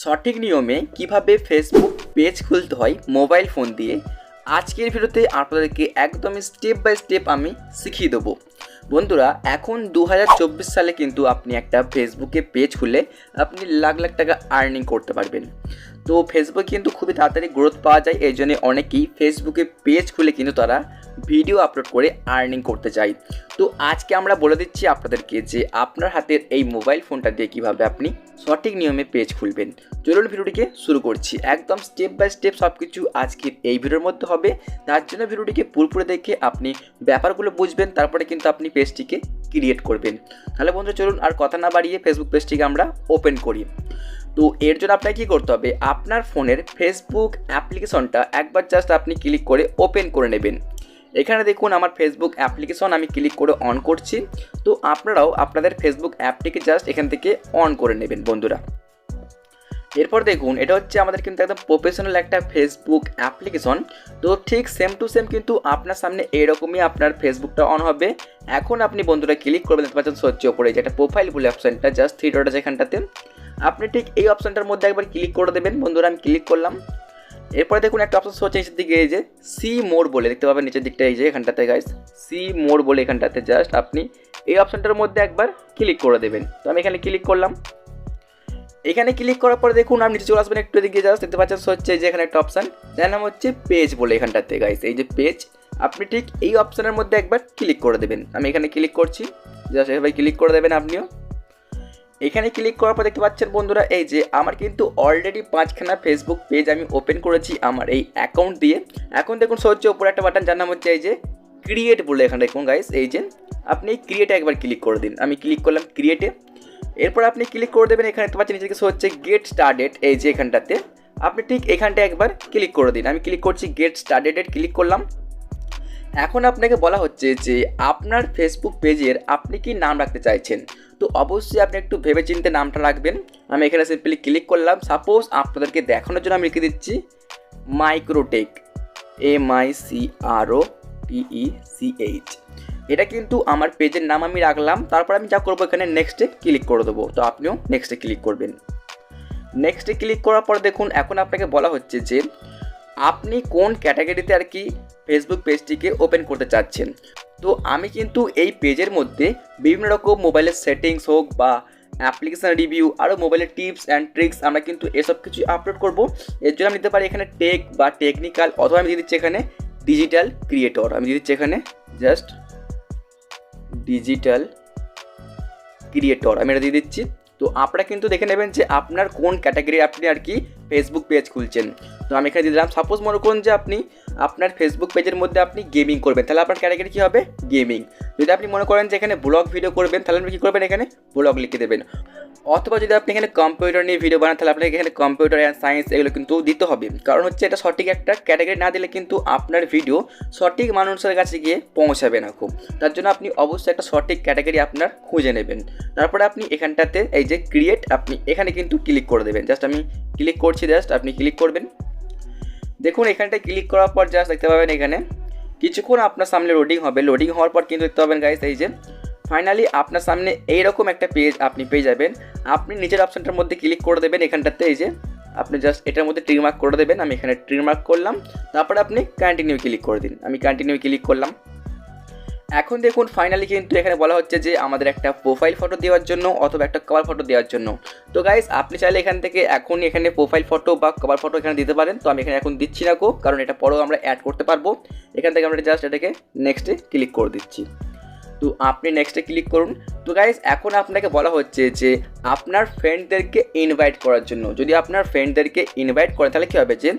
সঠিক নিয়মে কীভাবে ফেসবুক পেজ খুলতে হয় মোবাইল ফোন দিয়ে, আজকের ভিডিওতে আপনাদেরকে একদম স্টেপ বাই স্টেপ আমি শিখিয়ে দেবো। বন্ধুরা, এখন দু হাজার চব্বিশ সালে কিন্তু আপনি একটা ফেসবুকে পেজ খুলে আপনি লাখ লাখ টাকা আর্নিং করতে পারবেন। তো ফেসবুক কিন্তু খুবই তাড়াতাড়ি গ্রোথ পাওয়া যায় এই জন্য অনেকেই ফেসবুকে পেজ খুলে কিন্তু তারা ভিডিও আপলোড করে আর্নিং করতে চাই। তো আজকে আমরা বলে দিচ্ছি আপনাদেরকে যে আপনার হাতের এই মোবাইল ফোনটা দিয়ে কীভাবে আপনি সঠিক নিয়মে পেজ খুলবেন। চলুন ভিডিওটিকে শুরু করছি। একদম স্টেপ বাই স্টেপ সব কিছু আজকের এই ভিডিওর মধ্যে হবে। তার জন্য ভিডিওটিকে পুরোপুরি দেখে আপনি ব্যাপারগুলো বুঝবেন, তারপরে কিন্তু আপনি পেজটিকে ক্রিয়েট করবেন। তাহলে বন্ধু চলুন আর কথা না বাড়িয়ে ফেসবুক পেজটিকে আমরা ওপেন করি। তো এর জন্য আপনাকে কী করতে হবে? আপনার ফোনের ফেসবুক অ্যাপ্লিকেশনটা একবার জাস্ট আপনি ক্লিক করে ওপেন করে নেবেন। এখানে দেখুন আমার ফেসবুক অ্যাপ্লিকেশন আমি ক্লিক করে অন করছি। তো আপনারাও আপনাদের ফেসবুক অ্যাপটিকে জাস্ট এখান থেকে অন করে নেবেন বন্ধুরা। এরপর দেখুন, এটা হচ্ছে আমাদের কিন্তু একদম প্রফেশনাল একটা ফেসবুক অ্যাপ্লিকেশন তো ঠিক সেম টু সেম কিন্তু আপনার সামনে এরকমই আপনার ফেসবুকটা অন হবে। এখন আপনি বন্ধুরা ক্লিক করবেন, দেখতে পাচ্ছেন সহ্য ওপরে যে একটা প্রোফাইল বলে অপশানটা জাস্ট থ্রি ডট আছে এখানটাতে। আপনি ঠিক এই অপশানটার মধ্যে একবার ক্লিক করে দেবেন। বন্ধুরা আমি ক্লিক করলাম। এরপরে দেখুন একটা অপশন হচ্ছে নিচের দিকে, এই যে সি মোড বলে, দেখতে পাবেন নিচের দিকটা, এই যে এখানটাতে গাইস সি মোড বলে এখানটাতে জাস্ট আপনি এই অপশানটার মধ্যে একবার ক্লিক করে দেবেন। তো আমি এখানে ক্লিক করলাম। এখানে ক্লিক করার পরে দেখুন আপনি নিচে চলে আসবেন একটু দিকে জাস্ট দেখতে পাচ্ছেন হচ্ছে যে এখানে একটা অপশান যার নাম হচ্ছে পেজ বলে এখানটাতে গাইস এই যে পেজ আপনি ঠিক এই অপশানের মধ্যে একবার ক্লিক করে দেবেন। আমি এখানে ক্লিক করছি জাস্ট এভাবে ক্লিক করে দেবেন আপনিও। এখানে ক্লিক করার পর দেখতে পাচ্ছেন বন্ধুরা, এই যে আমার কিন্তু অলরেডি পাঁচখানা ফেসবুক পেজ আমি ওপেন করেছি আমার এই অ্যাকাউন্ট দিয়ে। এখন দেখুন হচ্ছে ওপরে একটা বাটন যার নাম হচ্ছে এই যে ক্রিয়েট বলে এখানে দেখুন গাইস এই যে আপনি ক্রিয়েটে একবার ক্লিক করে দিন। আমি ক্লিক করলাম ক্রিয়েটে এরপর আপনি ক্লিক করে দেবেন, এখানে দেখতে পাচ্ছেন নিচে হচ্ছে গেট স্টার্টেড এই যে এখানটাতে। আপনি ঠিক এখানটা একবার ক্লিক করে দিন। আমি ক্লিক করছি গেট স্টার্টেড ক্লিক করলাম। এখন আপনাকে বলা হচ্ছে যে আপনার ফেসবুক পেজের আপনি কি নাম রাখতে চাইছেন? তো অবশ্যই আপনি একটু ভেবে চিনতে নামটা রাখবেন। আমি এখানে সিম্পলি ক্লিক করলাম। সাপোজ আপনাদেরকে দেখানোর জন্য আমি লিখে দিচ্ছি Microtech M I C R O T E C H এটা কিন্তু আমার পেজের নাম আমি রাখলাম। তারপর আমি যা করব এখানে নেক্সটে ক্লিক করে দেবো। তো আপনিও নেক্সটে ক্লিক করবেন। নেক্সটে ক্লিক করার পর দেখুন, এখন আপনাকে বলা হচ্ছে যে আপনি কোন ক্যাটাগরিতে আর কি ফেসবুক পেজটিকে ওপেন করতে চাচ্ছেন? তো আমি কিন্তু এই পেজের মধ্যে বিভিন্ন রকম মোবাইলের সেটিংস হোক বা অ্যাপ্লিকেশান রিভিউ আরও মোবাইলের টিপস অ্যান্ড ট্রিক্স আমরা কিন্তু এসব কিছু আপলোড করব। এর জন্য আমি নিতে পারি এখানে টেক বা টেকনিক্যাল অথবা আমি দিয়ে দিচ্ছি এখানে ডিজিটাল ক্রিয়েটর আমি দিয়ে দিচ্ছি এখানে জাস্ট ডিজিটাল ক্রিয়েটর আমি এটা দিয়ে দিচ্ছি। তো আপনারা কিন্তু দেখে নেবেন যে আপনার কোন ক্যাটাগরি আপনি আর কি ফেসবুক পেজ খুলছেন। তো আমি এখানে দিয়ে দিলাম সাপোজ মনে করুন যে আপনি আপনার ফেসবুক পেজের মধ্যে আপনি গেমিং করবেন। তাহলে আপনার ক্যাটাগরি কী হবে? গেমিং যদি আপনি মনে করেন যে এখানে ব্লগ ভিডিও করবেন, তাহলে আপনি কী করবেন এখানে? ব্লগ লিখে দেবেন। অথবা যদি আপনি এখানে কম্পিউটার নিয়ে ভিডিও বানান, তাহলে আপনাকে এখানে কম্পিউটার অ্যান্ড সায়েন্স এগুলো কিন্তু দিতে হবে। কারণ হচ্ছে এটা সঠিক একটা ক্যাটাগরি না দিলে কিন্তু আপনার ভিডিও সঠিক মানুষের কাছে গিয়ে পৌঁছাবে না খুব। তার জন্য আপনি অবশ্যই একটা সঠিক ক্যাটাগরি আপনার খুঁজে নেবেন। তারপরে আপনি এখানটাতে এই যে ক্রিয়েট আপনি এখানে কিন্তু ক্লিক করে দেবেন। জাস্ট আমি ক্লিক করছি জাস্ট আপনি ক্লিক করবেন। দেখুন, এখানটায় ক্লিক করার পর জাস্ট দেখতে পাবেন এখানে কিছুক্ষণ আপনার সামনে লোডিং হবে। লোডিং হওয়ার পর কিন্তু দেখতে পাবেন গাইস এই যে ফাইনালি আপনার সামনে এইরকম একটা পেজ আপনি পেয়ে যাবেন। আপনি নিজের অপশানটার মধ্যে ক্লিক করে দেবেন এখানটাতে, এই যে আপনি জাস্ট এটার মধ্যে ট্রিমার্ক করে দেবেন। আমি এখানে ট্রিমার্ক করলাম। তারপরে আপনি কন্টিনিউ ক্লিক করে দিন। আমি কন্টিনিউ ক্লিক করলাম। এখন দেখুন ফাইনালি কিন্তু এখানে বলা হচ্ছে যে আমাদের একটা প্রোফাইল ফটো দেওয়ার জন্য অথবা একটা কভার ফটো দেওয়ার জন্য। তো গাইস আপনি চাইলে এখান থেকে এখন এখানে প্রোফাইল ফটো বা কভার ফটো এখানে দিতে পারেন। তো আমি এখানে এখন দিচ্ছি না কো কারণ এটা পরেও আমরা অ্যাড করতে পারব। এখান থেকে আমরা জাস্ট এটাকে নেক্সটে ক্লিক করে দিচ্ছি। তো আপনি নেক্সটে ক্লিক করুন। তো গাইজ এখন আপনাকে বলা হচ্ছে যে আপনার ফ্রেন্ডদেরকে ইনভাইট করার জন্য। যদি আপনার ফ্রেন্ডদেরকে ইনভাইট করেন তাহলে কী হবে যে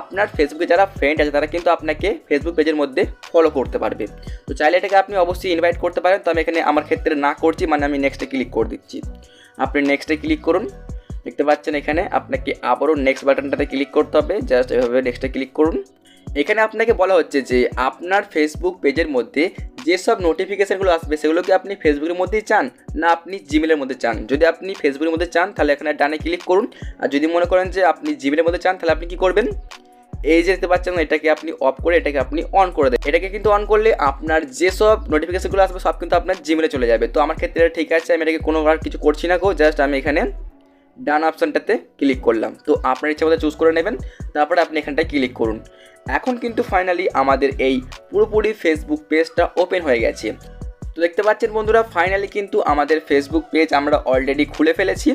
আপনার ফেসবুকে যারা ফ্রেন্ড আছে, তারা কিন্তু আপনাকে ফেসবুক পেজের মধ্যে ফলো করতে পারবে। তো চাইলে এটাকে আপনি অবশ্যই ইনভাইট করতে পারেন। তো আমি এখানে আমার ক্ষেত্রে না করছি মানে আমি নেক্সটে ক্লিক করে দিচ্ছি। আপনি নেক্সটে ক্লিক করুন। দেখতে পাচ্ছেন এখানে আপনাকে আবারও নেক্সট বাটনটাতে ক্লিক করতে হবে। জাস্ট এভাবে নেক্সটে ক্লিক করুন। এখানে আপনাকে বলা হচ্ছে যে আপনার ফেসবুক পেজের মধ্যে যেসব নোটিফিকেশানগুলো আসবে, সেগুলো কি আপনি ফেসবুকের মধ্যেই চান? না আপনি জিমেলের মধ্যে চান? যদি আপনি ফেসবুকের মধ্যে চান, তাহলে এখানে ডানে ক্লিক করুন। আর যদি মনে করেন যে আপনি জিমেলের মধ্যে চান, তাহলে আপনি কী করবেন? এই যে দেখতে পাচ্ছেন, এটাকে আপনি অফ করে এটাকে আপনি অন করে দেন এটাকে কিন্তু অন করলে আপনার যেসব নোটিফিকেশানগুলো আসবে, সব কিন্তু আপনার জিমেলে চলে যাবে। তো আমার ক্ষেত্রে ঠিক আছে, আমি এটাকে কোনো আর কিছু করছি না গো জাস্ট আমি এখানে ডান অপশানটাতে ক্লিক করলাম। তো আপনার ইচ্ছা মতো চুজ করে নেবেন, তারপরে আপনি এখানটায় ক্লিক করুন। এখন কিন্তু ফাইনালি আমাদের এই পুরোপুরি ফেসবুক পেজটা ওপেন হয়ে গেছে। তো দেখতে পাচ্ছেন বন্ধুরা ফাইনালি কিন্তু আমাদের ফেসবুক পেজ আমরা অলরেডি খুলে ফেলেছি।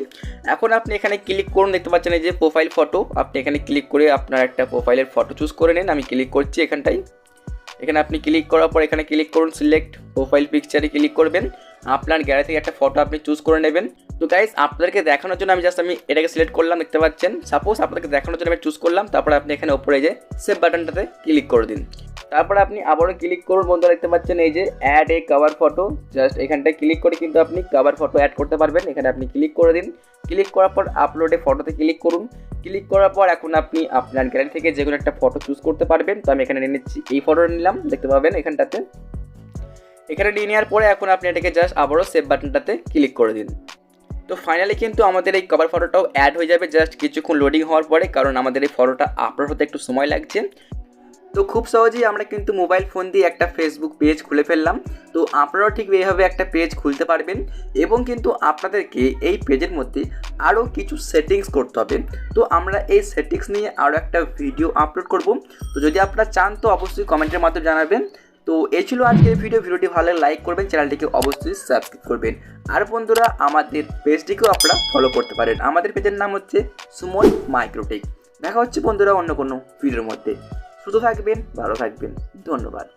এখন আপনি এখানে ক্লিক করুন, দেখতে পাচ্ছেন এই যে প্রোফাইল ফটো আপনি এখানে ক্লিক করে আপনার একটা প্রোফাইলের ফটো চুজ করে নিন। আমি ক্লিক করছি এখানটায়। এখানে আপনি ক্লিক করার পর এখানে ক্লিক করুন সিলেক্ট প্রোফাইল পিকচারে ক্লিক করবেন। আপনার গ্যালারি থেকে একটা ফটো আপনি চুজ করে নেবেন। তো গাইজ আপনাদেরকে দেখানোর জন্য আমি জাস্ট আমি এটাকে সিলেক্ট করলাম, দেখতে পাচ্ছেন? সাপোজ আপনাদেরকে দেখানোর জন্য আমি চুজ করলাম, তারপরে আপনি এখানে ওপরে যে সেভ বাটনটাতে ক্লিক করে দিন। তারপরে আপনি আবারও ক্লিক করুন, বন্ধুরা, দেখতে পাচ্ছেন, এই যে add a cover photo just এখানটায় ক্লিক করে কিন্তু আপনি কভার ফটো অ্যাড করতে পারবেন, এখানে আপনি ক্লিক করে দিন। ক্লিক করার পর আপলোডে ফটোতে ক্লিক করুন। ক্লিক করার পর এখন আপনি আপনার গ্যালারি থেকে যে কোনো একটা ফটো চুজ করতে পারবেন। তো আমি এখানে নিয়ে নিচ্ছি, এই ফটোটা নিলাম, দেখতে পাবেন এখানটাতে। এখানে নিয়ে নেওয়ার পরে এখন আপনি এটাকে জাস্ট আবারও সেভ বাটনটাতে ক্লিক করে দিন। তো ফাইনালি কিন্তু আমাদের এই কভার ফটোটাও অ্যাড হয়ে যাবে জাস্ট কিছুক্ষণ লোডিং হওয়ার পরে, কারণ আমাদের এই ফটোটা আপলোড হতে একটু সময় লাগছে। তো খুব সহজেই আমরা কিন্তু মোবাইল ফোন দিয়ে একটা ফেসবুক পেজ খুলে ফেললাম। তো আপনারাও ঠিক এইভাবে একটা পেজ খুলতে পারবেন এবং কিন্তু আপনাদেরকে এই পেজের মধ্যে আরও কিছু সেটিংস করতে হবে। তো আমরা এই সেটিংস নিয়ে আরও একটা ভিডিও আপলোড করব। তো যদি আপনারা চান তো অবশ্যই কমেন্টের মাধ্যমে জানাবেন। তো এই ছিল আজকের ভিডিও ভিডিওটি ভালো লাগলে লাইক করবেন চ্যানেলটিকে অবশ্যই সাবস্ক্রাইব করবেন। আর বন্ধুরা, আমাদের পেজটিকেও আপনারা ফলো করতে পারেন। আমাদের পেজের নাম হচ্ছে সুমন মাইক্রোটেক দেখা হচ্ছে বন্ধুরা অন্য কোনো ভিডিওর মধ্যে। সুস্থ থাকবেন, ভালো থাকবেন। ধন্যবাদ।